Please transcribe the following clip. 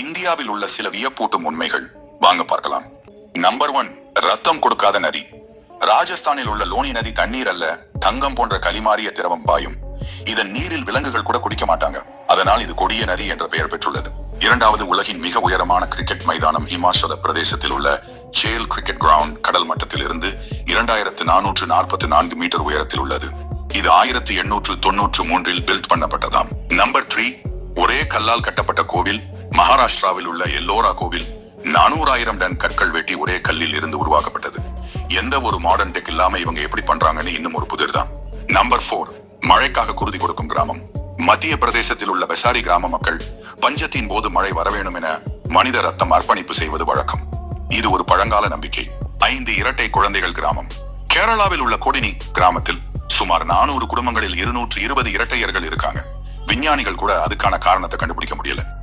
இந்தியாவில் உள்ள சில வியப்பூட்டும் உண்மைகள். வாங்க பார்க்கலாம். நம்பர் ஒன் ரத்தம் கொடுக்காத நதி. ராஜஸ்தானில் உள்ள லோனி நதி தண்ணீர் அல்ல தங்கம் போன்ற களிமாறிய திரவம் பாயும். இதன் நீரில் விலங்குகள் கூட குடிக்க மாட்டாங்க. அதனால் இது கொடிய நதி என்ற பெயர் பெற்றுள்ளது. இரண்டாவது உலகின் மிக உயரமான கிரிக்கெட் மைதானம் இமாச்சல பிரதேசத்தில் உள்ள சேல் கிரிக்கெட் கிரவுண்ட் கடல் மட்டத்தில் இருந்து இரண்டாயிரத்து நானூற்று நாற்பத்தி நான்கு மீட்டர் உயரத்தில் உள்ளது. இது ஆயிரத்தி எண்ணூற்று தொன்னூற்று மூன்றில் பில்ட் பண்ணப்பட்டதாம். நம்பர் த்ரீ ஒரே கல்லால் கட்டப்பட்ட கோவில் மகாராஷ்டிராவில் உள்ள எல்லோரா கோவில் நானூறாயிரம் டன் கற்கள் வெட்டி ஒரே கல்லில் இருந்து உருவாக்கப்பட்டது. எந்த ஒரு மாடர்ன் டெக் இல்லாம இவங்க எப்படி பண்றாங்கன்னு இன்னும் ஒரு புதிர் தான். நம்பர் போர் மழைக்காக குருதி கொடுக்கும் கிராமம். மத்திய பிரதேசத்தில் உள்ள பெசாரி கிராம மக்கள் பஞ்சத்தின் போது மழை வர என மனித ரத்தம் அர்ப்பணிப்பு செய்வது வழக்கம். இது ஒரு பழங்கால நம்பிக்கை. ஐந்து இரட்டை குழந்தைகள் கிராமம். கேரளாவில் உள்ள கொடினி கிராமத்தில் சுமார் நானூறு குடும்பங்களில் இருநூற்று இருபது இரட்டையர்கள் இருக்காங்க. விஞ்ஞானிகள் கூட அதுக்கான காரணத்தை கண்டுபிடிக்க முடியல.